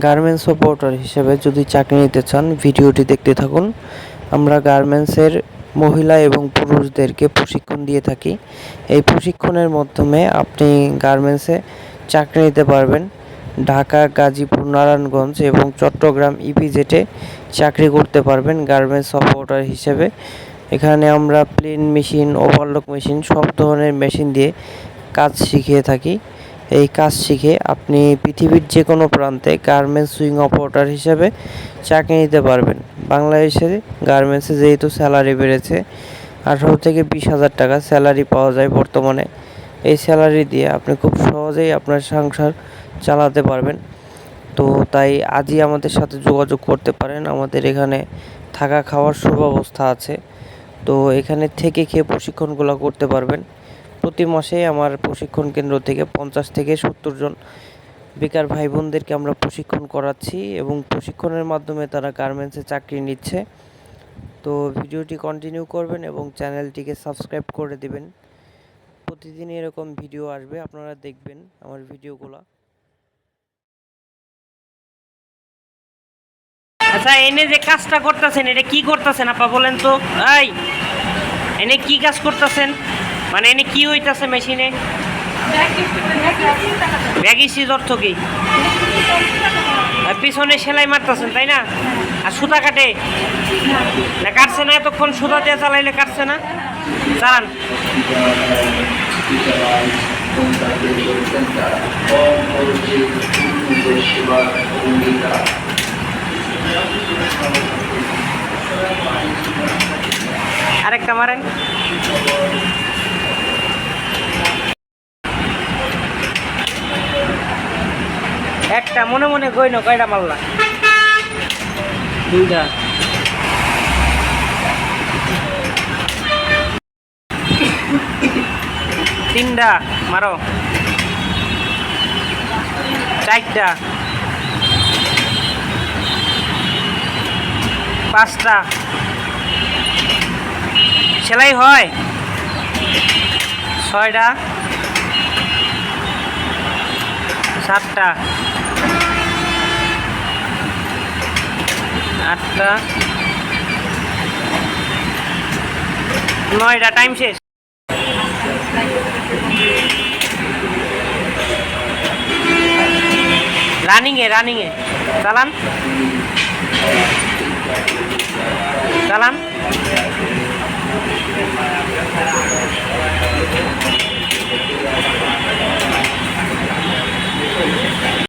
Garments operator হিসেবে যদি চাকরি নিতে চান, ভিডিওটি দেখতে থাকুন। আমরা গার্মেন্টসের মহিলা এবং পুরুষদেরকে প্রশিক্ষণ দিয়ে থাকি। এই প্রশিক্ষণের মাধ্যমে আপনি গার্মেন্টসে চাকরি নিতে পারবেন। ঢাকা, গাজীপুর, নারায়ণগঞ্জ এবং চট্টগ্রাম ইপিজেটে চাকরি করতে পারবেন গার্মেন্টস অপারেটর হিসেবে। এখানে আমরা প্লেন মেশিন ওভারলক মেশিন সব ধরনের মেশিন দিয়ে কাজ শিখিয়ে থাকি। এই কাজ শিখে আপনি পৃথিবীর যে কোনো প্রান্তে গার্মেন্টস সুইং অপারেটর হিসেবে চাকরি নিতে পারবেন। বাংলাদেশে গার্মেন্টসে যেহেতু স্যালারি বেড়েছে, আঠারো থেকে বিশ হাজার টাকা স্যালারি পাওয়া যায় বর্তমানে। এই স্যালারি দিয়ে আপনি খুব সহজেই আপনার সংসার চালাতে পারবেন। তো তাই আজই আমাদের সাথে যোগাযোগ করতে পারেন। আমাদের এখানে থাকা খাওয়ার সুব্যবস্থা আছে। তো এখানে থেকে খেয়ে প্রশিক্ষণগুলো করতে পারবেন। প্রতি মাসে আমার প্রশিক্ষণ কেন্দ্র থেকে পঞ্চাশ থেকে সত্তর জন বেকার ভাই বোনদেরকে আমরা প্রশিক্ষণ করাচ্ছি এবং প্রশিক্ষণের মাধ্যমে তারা গার্মেন্টসে চাকরি নিচ্ছে। তো ভিডিওটি কন্টিনিউ করবেন এবং চ্যানেলটিকে সাবস্ক্রাইব করে দেবেন। প্রতিদিন এরকম ভিডিও আসবে, আপনারা দেখবেন আমার ভিডিওগুলো। আচ্ছা এনে যে কাজটা করতেছেন, এটা কি করতেছেন, আপা বলেন তো? এনে কি কাজ করতেছেন? মানে এনে কি হইতাছে মেশিনে? ব্যাগিসিজ অর্থ কি? পিছনে সেলাই মারতেছেন, তাই না? আর সুতা কাটে? না, কাটছে না, এতক্ষণ সুতা দিয়ে চালাইলে কাটছে না? চালান আরেকটা মারেন। একটা মনে মনে কইন কয়টা মারলা? দুইটা। তিনটা, মারো। চারটা। পাঁচটা। সেলাই হয়। ছয়টা। সাতটা। আটটা। নয়টা টাইম শেষ। রানিংয়ে রানিংয়ে চালান চালান